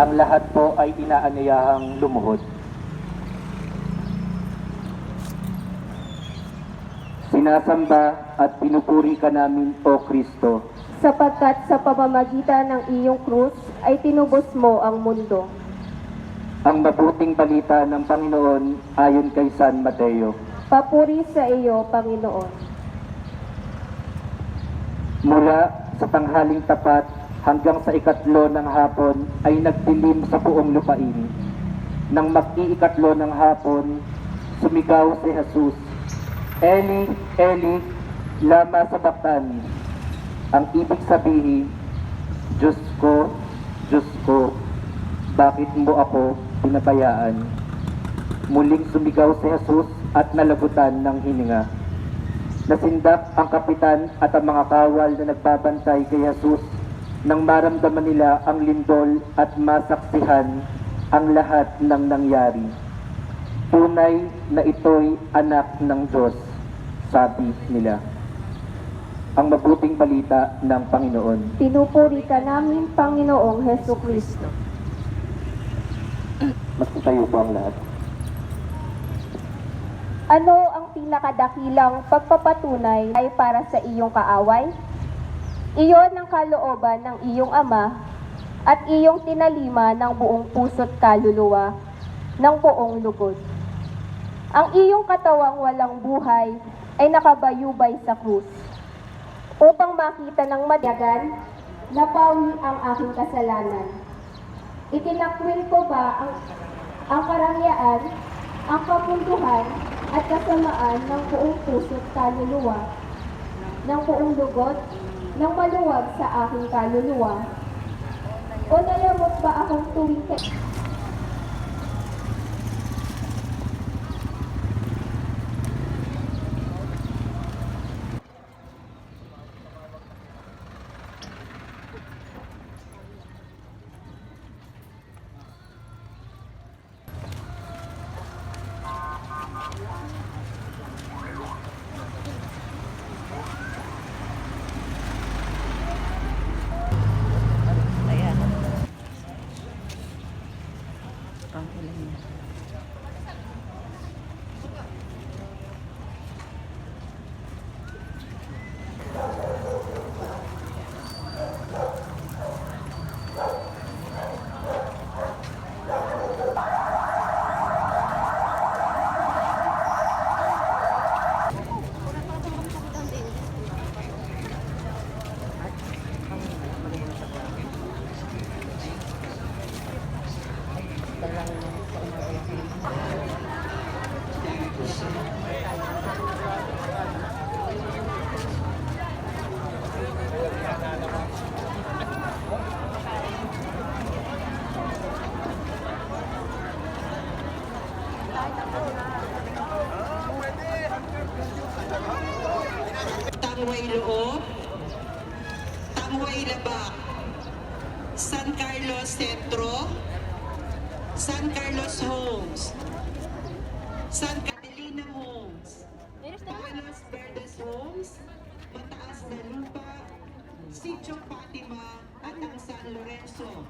ang lahat po ay inaanyayahang lumuhod. Sinasamba at pinupuri ka namin, O Kristo, sapagkat sa pamamagitan ng iyong krus ay tinubos mo ang mundo. ang mabuting balita ng Panginoon ayon kay San Mateo. Papuri sa iyo, Panginoon. Mula sa tanghaling tapat hanggang sa ikatlo ng hapon ay nagdilim sa buong lupain. Nang mag-iikatlo ng hapon, sumigaw si Jesus, Eli, Eli, lama sabachthani. Ang ibig sabihin, Diyos ko, Diyos ko, bakit mo ako pinabayaan? Muling sumigaw si Jesus at nalagutan ng hininga. Nasindak ang kapitan at ang mga kawal na nagbabantay kay Jesus nang maramdaman nila ang lindol at masaksihan ang lahat ng nangyari. Tunay na ito'y anak ng Diyos, sabi nila. Ang mabuting balita ng Panginoon. Pinupuri ka namin, Panginoong Heso Kristo. Magtatayo po ang lahat. Ano ang pinakadakilang pagpapatunay ay para sa iyong kaaway? Iyon ang kalooban ng iyong ama at iyong tinalima ng buong puso't kaluluwa ng buong lugod. Ang iyong katawang walang buhay ay nakabayubay sa krus upang makita ng madagan napawi ang aking kasalanan. Itinakwil ko ba ang, ang karangyaan, ang kapunduhan, at kasamaan ng buong puso't kaluluwa, ng buong lugot, ng maluwag sa aking kaluluwa? O nalamot ba akong tuwing kay... Tangway Loob, Tangway Labak, San Carlos Centro, San Carlos Homes, San Catalina Homes, Palos Verdes Homes, Mataas na Lupa, Sitio Fatima at ang San Lorenzo.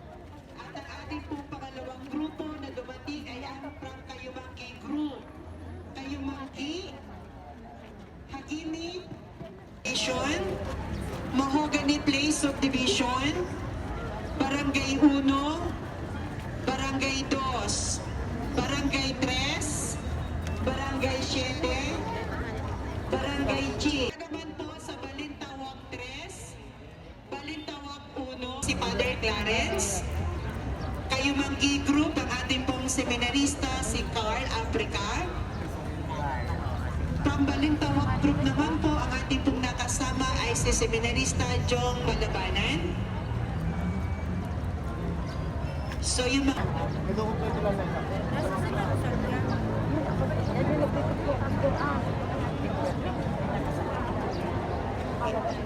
At ang ating pong pangalawang grupo na dumating ay ang from Kayumangki Group. Division, Mahogany Place Subdivision, Barangay 1, Barangay 2, Barangay 3, Barangay 7, Barangay G. Naman po sa Balintawak 3, Balintawak 1, si Father Clarence, Kayumanggi Group, ang ating pong seminarista, si Carl Africa, From Balintawak Group naman po, nakasama ay si Seminarista Jong Malabanan. So yung mga...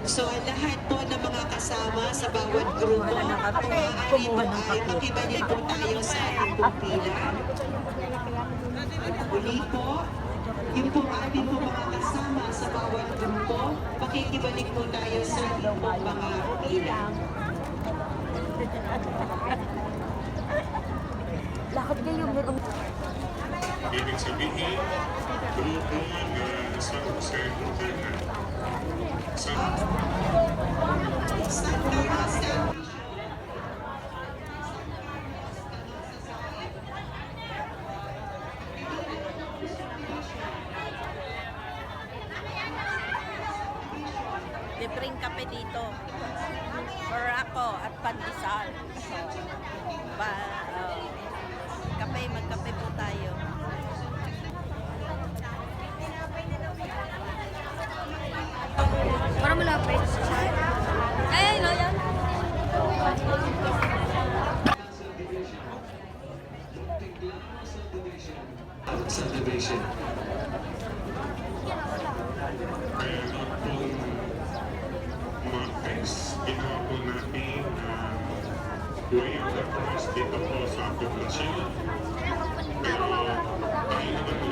So lahat po ng mga kasama sa bawat grupo, kung maaari po ay makibalin po tayo sa ating pong pila. Muli po, yung po ating po mga kasama sa bawat grupo, makikibalik po tayo sa ating mga pila. Lakad kayo, meron. Ibig sabihin, grupo na San Jose Lutena. Libreng kape dito. Or ako at pandesal. Ba, uh, kape, magkape po tayo. Ah, malapit. Ay, no, yan. Subdivision. Mga test, ginagawa natin ang way of the price dito po sa poblasyon. Pero tayo naman